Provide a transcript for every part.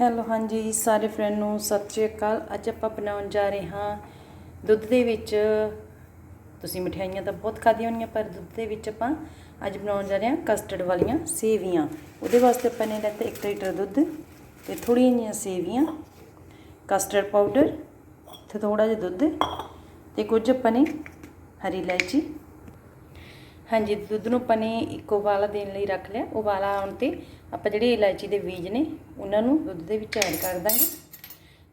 Hello ਹਾਂਜੀ, ਸਾਰੇ friend ਨੂੰ ਸਤਿ ਸ਼੍ਰੀ ਅਕਾਲ। ਅੱਜ ਆਪਾਂ ਬਣਾਉਣ ਜਾ ਰਹੇ ਹਾਂ ਦੁੱਧ ਦੇ ਵਿੱਚ, ਤੁਸੀਂ ਮਠਿਆਈਆਂ ਤਾਂ ਬਹੁਤ ਖਾਧੀਆਂ ਹੋਣਗੀਆਂ ਪਰ ਦੁੱਧ ਦੇ ਵਿੱਚ ਆਪਾਂ ਅੱਜ ਬਣਾਉਣ ਜਾ ਰਹੇ ਹਾਂ ਕਸਟਰਡ ਵਾਲੀਆਂ ਸੇਵੀਆਂ। ਉਹਦੇ ਵਾਸਤੇ ਆਪਾਂ ਨੇ ਲੈਤਾ 1 ਲੀਟਰ ਦੁੱਧ ਤੇ ਥੋੜ੍ਹੀਆਂ ਜਿਹੀਆਂ ਸੇਵੀਆਂ ਕਸਟਰਡ ਪਾਊਡਰ ਤੇ ਥੋੜਾ ਜਿਹਾ ਦੁੱਧ ਤੇ ਕੁਝ ਆਪਾਂ ਨੇ ਹਰੀ ਇਲਾਇਚੀ ਹਾਂਜੀ, ਦੁੱਧ ਨੂੰ ਆਪਾਂ ਨੇ ਇੱਕ ਉਬਾਲਾ ਦੇਣ ਲਈ ਰੱਖ ਲਿਆ। ਉਬਾਲਾ ਆਉਣ ਤੇ ਆਪਾਂ ਜਿਹੜੇ ਇਲਾਇਚੀ ਦੇ ਬੀਜ ਨੇ, ਉਹਨਾਂ ਨੂੰ ਦੁੱਧ ਦੇ ਵਿੱਚ ਐਡ ਕਰ ਦਾਂਗੇ।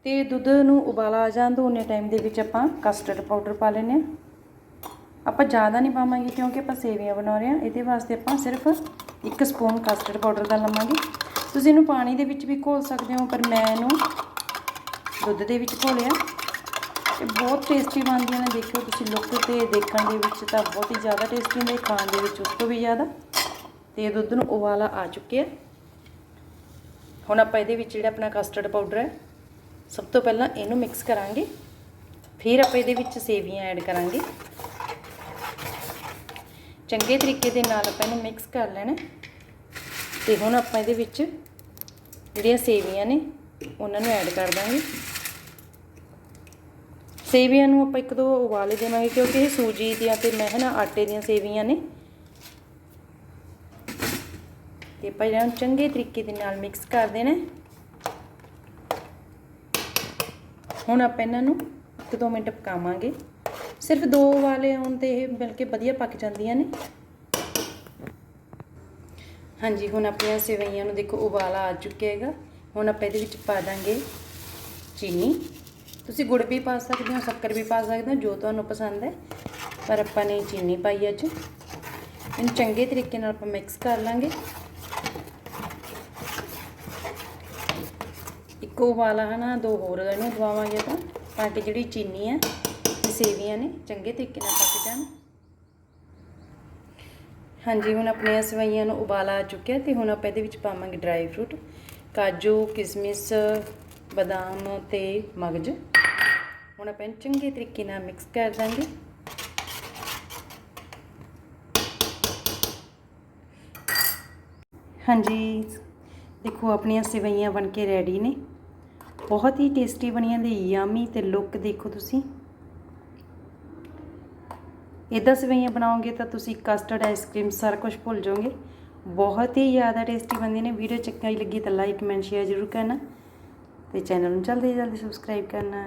ਤੇ ਦੁੱਧ ਨੂੰ ਉਬਾਲਾ ਆ ਜਾਣ ਤੋਂ ਉਹਨੇ ਟਾਈਮ ਦੇ ਵਿੱਚ ਆਪਾਂ ਕਸਟਰਡ ਪਾਊਡਰ ਪਾ ਲੈਨੇ ਆ ਆਪਾਂ ਜ਼ਿਆਦਾ ਨਹੀਂ ਪਾਵਾਂਗੇ ਕਿਉਂਕਿ ਆਪਾਂ ਸੇਵੀਆਂ ਬਣਾ ਰਹੇ ਹਾਂ। ਇਹਦੇ ਵਾਸਤੇ ਆਪਾਂ ਸਿਰਫ ਇੱਕ ਸਪੂਨ ਕਸਟਰਡ ਪਾਊਡਰ ਦਾ ਲਵਾਂਗੇ। ਤੁਸੀਂ ਇਹਨੂੰ ਪਾਣੀ ਦੇ ਵਿੱਚ ਵੀ ਘੋਲ ਸਕਦੇ ਹੋ, ਪਰ ਮੈਂ ਇਹਨੂੰ ਦੁੱਧ ਦੇ ਵਿੱਚ ਘੋਲਿਆ। ਇਹ ਬਹੁਤ ਟੇਸਟੀ ਬਣਦੀਆਂ ਨੇ, ਦੇਖਿਓ ਤੁਸੀਂ ਲੁੱਕ ਤੇ ਦੇਖਣ ਦੇ ਵਿੱਚ ਤਾਂ ਬਹੁਤ ਹੀ ਜ਼ਿਆਦਾ ਟੇਸਟੀ ਹੁੰਦੇ ਖਾਣ ਦੇ ਵਿੱਚ ਉਸ ਤੋਂ ਵੀ ਜ਼ਿਆਦਾ। ਤੇ ਦੁੱਧ ਨੂੰ ਉਬਾਲਾ ਆ ਚੁੱਕਿਆ ਹੁਣ ਆਪਾਂ ਇਹਦੇ ਵਿੱਚ ਜਿਹੜਾ ਆਪਣਾ ਕਸਟਰਡ ਪਾਊਡਰ ਹੈ, ਸਭ ਤੋਂ ਪਹਿਲਾਂ ਇਹਨੂੰ ਮਿਕਸ ਕਰਾਂਗੇ। ਫਿਰ ਆਪਾਂ ਇਹਦੇ ਵਿੱਚ ਸੇਵੀਆਂ ਐਡ ਕਰਾਂਗੇ। ਚੰਗੇ ਤਰੀਕੇ ਦੇ ਨਾਲ ਆਪਾਂ ਇਹਨੂੰ ਮਿਕਸ ਕਰ ਲੈਣਾ ਤੇ ਹੁਣ ਆਪਾਂ ਇਹਦੇ ਵਿੱਚ ਜਿਹੜੀਆਂ ਸੇਵੀਆਂ ਨੇ, ਉਹਨਾਂ ਨੂੰ ਐਡ ਕਰ ਦਾਂਗੇ। ਸੇਵੀਆਂ ਨੂੰ ਆਪਾਂ ਇੱਕ ਦੋ ਉਬਾਲੇ ਦੇਵਾਂਗੇ, ਕਿਉਂਕਿ ਇਹ ਸੂਜੀ ਦੀਆਂ ਤੇ ਮੈਂ ਨਾ ਆਟੇ ਦੀਆਂ ਸੇਵੀਆਂ ਨੇ। ਤੇ ਆਪਾਂ ਇਹਨਾਂ ਨੂੰ ਚੰਗੇ ਤਰੀਕੇ ਦੇ ਨਾਲ ਮਿਕਸ ਕਰ ਦੇਣਾ ਹੁਣ ਆਪਾਂ ਇਹਨਾਂ ਨੂੰ ਇੱਕ ਦੋ ਮਿੰਟ ਪਕਾਵਾਂਗੇ। ਸਿਰਫ ਦੋ ਵਾਲੇ ਹੋਣ ਤੇ ਇਹ ਬਲਕਿ ਵਧੀਆ ਪੱਕ ਜਾਂਦੀਆਂ ਨੇ। ਹਾਂਜੀ, ਹੁਣ ਆਪਣੀਆਂ ਸੇਵਈਆਂ ਨੂੰ ਦੇਖੋ ਉਬਾਲਾ ਆ ਚੁੱਕਿਆ ਹੈਗਾ। ਹੁਣ ਆਪਾਂ ਇਹਦੇ ਵਿੱਚ ਪਾ ਦਾਂਗੇ ਚੀਨੀ। ਤੁਸੀਂ ਗੁੜ ਵੀ ਪਾ ਸਕਦੇ ਹੋ, ਸ਼ੱਕਰ ਵੀ ਪਾ ਸਕਦੇ ਹੋ, ਜੋ ਤੁਹਾਨੂੰ ਪਸੰਦ ਹੈ। ਪਰ ਆਪਾਂ ਨੇ ਚੀਨੀ ਪਾਈ ਅੱਜ। ਇਹਨੂੰ ਚੰਗੇ ਤਰੀਕੇ ਨਾਲ ਆਪਾਂ ਮਿਕਸ ਕਰ ਲਾਂਗੇ। ਇੱਕੋ ਵਾਲਾ ਹਨਾ, ਦੋ ਹੋਰ ਇਹਨੂੰ ਦਵਾਵਾਂਗੇ ਤਾਂ ਤਾਂ ਕਿ ਜਿਹੜੀ ਚੀਨੀ ਹੈ ਤੇ ਸੇਵੀਆਂ ਨੇ, ਚੰਗੇ ਤਰੀਕੇ ਨਾਲ ਪੱਕ ਜਾਣ। ਹਾਂਜੀ, ਹੁਣ ਆਪਣੀਆਂ ਸਵਈਆਂ ਨੂੰ ਉਬਾਲਾ ਆ ਚੁੱਕਿਆ ਤੇ ਹੁਣ ਆਪਾਂ ਇਹਦੇ ਵਿੱਚ ਪਾਵਾਂਗੇ ਡਰਾਈ ਫਰੂਟ ਕਾਜੂ, ਕਿਸਮਿਸ ਬਦਾਮ ਤੇ ਮਗਜ। ਹੁਣ ਆਪਾਂ ਇਹਨੂੰ ਚੰਗੇ ਤਰੀਕੇ ਨਾਲ ਮਿਕਸ ਕਰ ਦਾਂਗੇ। ਹਾਂਜੀ, ਦੇਖੋ ਆਪਣੀਆਂ ਸੇਵਈਆਂ ਬਣ ਕੇ ਰੈਡੀ ਨੇ। ਬਹੁਤ ਹੀ ਟੇਸਟੀ ਬਣੀਆਂ ਦੇ ਯਾਮੀ ਤੇ ਲੁੱਕ ਦੇਖੋ ਤੁਸੀਂ। ਇਦਾਂ ਸੇਵਈਆਂ ਬਣਾਓਗੇ ਤਾਂ ਤੁਸੀਂ ਕਸਟਰਡ ਆਈਸਕ੍ਰੀਮ ਸਾਰਾ ਕੁਝ ਭੁੱਲ ਜਾਓਗੇ। ਬਹੁਤ ਹੀ ਜ਼ਿਆਦਾ ਟੇਸਟੀ ਬਣਦੀਆਂ ਨੇ। ਵੀਡੀਓ ਚੰਗੀ ਲੱਗੀ ਤਾਂ ਲਾਈਕ ਕਮੈਂਟ ਸ਼ੇਅਰ ਜ਼ਰੂਰ ਕਰਨਾ। ਤੇ ਚੈਨਲ ਨੂੰ ਜਲਦੀ ਜਲਦੀ ਸਬਸਕ੍ਰਾਈਬ ਕਰਨਾ।